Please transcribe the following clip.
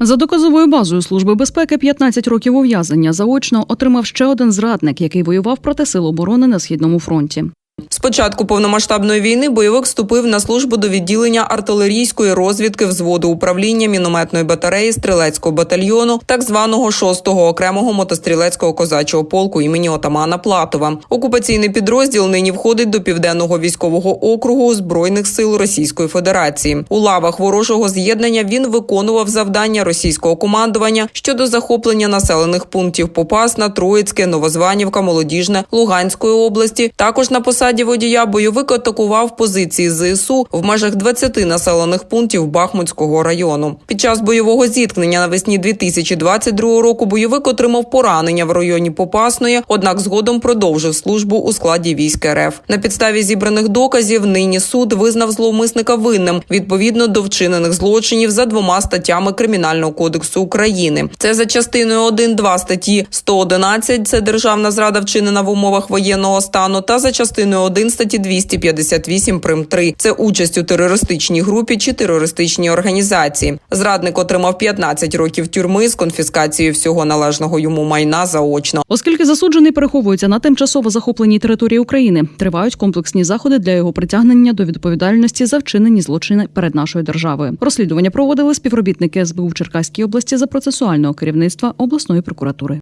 За доказовою базою Служби безпеки 15 років ув'язнення заочно отримав ще один зрадник, який воював проти сил оборони на східному фронті. З початку повномасштабної війни бойовик вступив на службу до відділення артилерійської розвідки взводу управління мінометної батареї стрілецького батальйону, так званого 6-го окремого мотострілецького козачого полку імені отамана Платова. Окупаційний підрозділ нині входить до південного військового округу збройних сил Російської Федерації. У лавах ворожого з'єднання він виконував завдання російського командування щодо захоплення населених пунктів Попасна, Троїцьке, Новозванівка, Молодіжне Луганської області. Також на посаді водія бойовик атакував позиції ЗСУ в межах 20 населених пунктів Бахмутського району. Під час бойового зіткнення навесні 2022 року бойовик отримав поранення в районі Попасної, однак згодом продовжив службу у складі військ РФ. На підставі зібраних доказів нині суд визнав зловмисника винним відповідно до вчинених злочинів за двома статтями Кримінального кодексу України. Це за частиною 1-2 статті 111 – це державна зрада вчинена в умовах воєнного стану, та за частиною 1 статті 258 прим 3 – це участь у терористичній групі чи терористичній організації. Зрадник отримав 15 років тюрми з конфіскацією всього належного йому майна заочно. Оскільки засуджений переховується на тимчасово захопленій території України, тривають комплексні заходи для його притягнення до відповідальності за вчинені злочини перед нашою державою. Розслідування проводили співробітники СБУ в Черкаській області за процесуального керівництва обласної прокуратури.